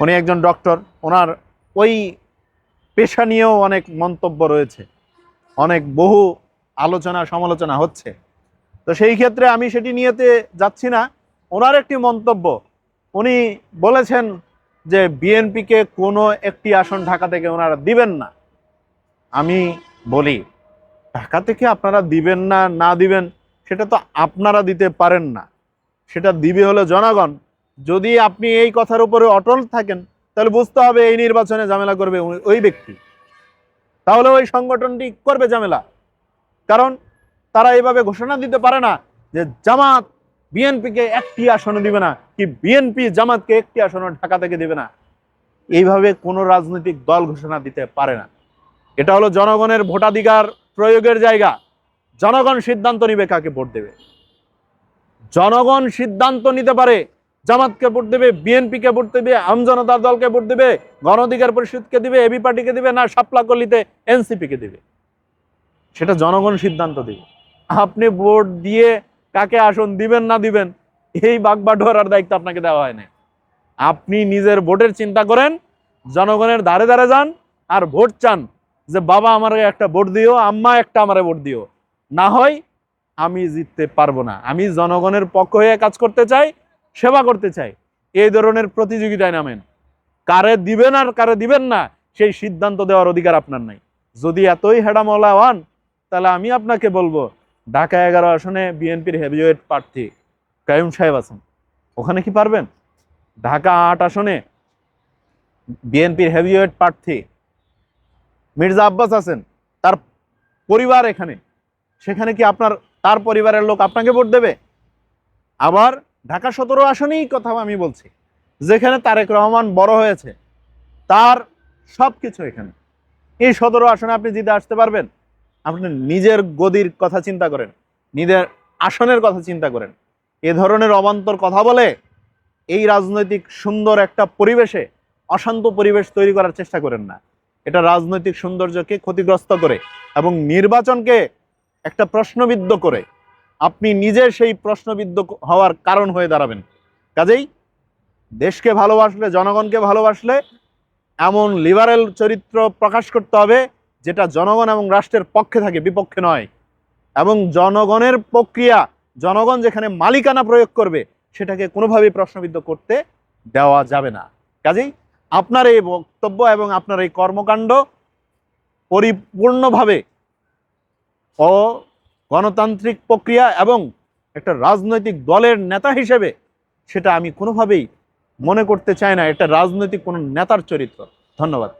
উনি একজন ডক্টর, ওনার ওই পেশা নিয়েও অনেক মন্তব্য রয়েছে, অনেক বহু আলোচনা সমালোচনা হচ্ছে। তো সেই ক্ষেত্রে আমি সেটি নিয়েতে যাচ্ছি না। ওনার একটি মন্তব্য, উনি বলেছেন যে বিএনপিকে কোনো একটি আসন ঢাকা থেকে ওনারা দিবেন না। আমি বলি, ঢাকা থেকে আপনারা দিবেন না না দিবেন, সেটা তো আপনারা দিতে পারেন না। সেটা দিবে হলো জনগণ যদি আপনি এই কথার উপরে অটল থাকেন, তাহলে বুঝতে হবে এই নির্বাচনে ঝামেলা করবে ওই- ব্যক্তি। তাহলে ওই সংগঠনটি করবে ঝামেলা। কারণ তারা এইভাবে ঘোষণা দিতে পারে না যে জামাত বিএনপিকে একটি আসনে দিবে না, কি বিএনপি জামাতকে একটি আসনে ঢাকা থেকে দেবে না। এইভাবে কোনো রাজনৈতিক দল ঘোষণা দিতে পারে না। এটা হলো জনগণের ভোটাধিকার প্রয়োগের জায়গা। জনগণ সিদ্ধান্ত নিবে কাকে ভোট দেবে। জনগণ সিদ্ধান্ত নিতে পারে জামাতকে ভোট দেবে, বিএনপিকে ভোট দেবে আমজনতার দলকে ভোট দেবে গণ অধিকার পরিষদকে দিবে, এবি পার্টিকে দিবে না, শাপলা কলিতে এনসিপিকে দিবে। সেটা জনগণ সিদ্ধান্ত দিবে। আপনি ভোট দিয়ে কাকে আসন দিবেন না দিবেন, এই বাগবাটোয়ারার দায়িত্ব আপনাকে দেওয়া হয় না আপনি নিজের ভোটের চিন্তা করেন, জনগণের ধারে ধারে যান আর ভোট চান যে, বাবা, আমার একটা ভোট দিও, আম্মা একটা আমারে ভোট দিও। না হয়, আমি জিততে পারব না। আমি জনগণের পক্ষ হয়ে কাজ করতে চাই সেবা করতে চাই। এই ধরনের প্রতিযোগিতায় নামেন। কারে দিবেন আর কারে দিবেন না, সেই সিদ্ধান্ত দেওয়ার অধিকার আপনার নাই। যদি এতই হেডামলা হন তাহলে আমি আপনাকে বলব, ঢাকা এগারো আসনে বিএনপির হেভিওয়েট প্রার্থী কায়ুম সাহেব আছেন। ওখানে কি পারবেন? ঢাকা আট আসনে বিএনপির হেভিওয়েট প্রার্থী মির্জা আব্বাস আছেন, তার পরিবার এখানে। সেখানে কি আপনার, তার পরিবারের লোক আপনাকে ভোট দেবে? আবার ঢাকা সতেরো আসনেই কথা আমি বলছি। যেখানে তারেক রহমান বড় হয়েছে, তার সব কিছু এখানে। এই সতেরো আসনে আপনি জিতে আসতে পারবেন। আপনি নিজের গদির কথা চিন্তা করেন, নিজের আসনের কথা চিন্তা করেন। এ ধরনের অবান্তর কথা বলে এই রাজনৈতিক সুন্দর একটা পরিবেশে অশান্ত পরিবেশ তৈরি করার চেষ্টা করেন না। এটা রাজনৈতিক সৌন্দর্যকে ক্ষতিগ্রস্ত করে এবং নির্বাচনকে একটা প্রশ্নবিদ্ধ করে আপনি নিজে সেই প্রশ্নবিদ্ধ হওয়ার কারণ হয়ে দাঁড়াবেন। কাজেই দেশকে ভালোবাসলে, জনগণকে ভালোবাসলে এমন লিবারেল চরিত্র প্রকাশ করতে হবে যেটা জনগণ এবং রাষ্ট্রের পক্ষে থাকে, বিপক্ষে নয়। এবং জনগণের প্রক্রিয়া, জনগণ যেখানে মালিকানা প্রয়োগ করবে, সেটাকে কোনোভাবেই প্রশ্নবিদ্ধ করতে দেওয়া যাবে না। কাজেই আপনার এই বক্তব্য এবং আপনার এই কর্মকাণ্ড পরিপূর্ণভাবে ও গণতান্ত্রিক প্রক্রিয়া এবং একটা রাজনৈতিক দলের নেতা হিসেবে সেটা আমি কোনোভাবেই মনে করতে চাই না। এটা রাজনৈতিক কোনো নেতার চরিত্র। ধন্যবাদ।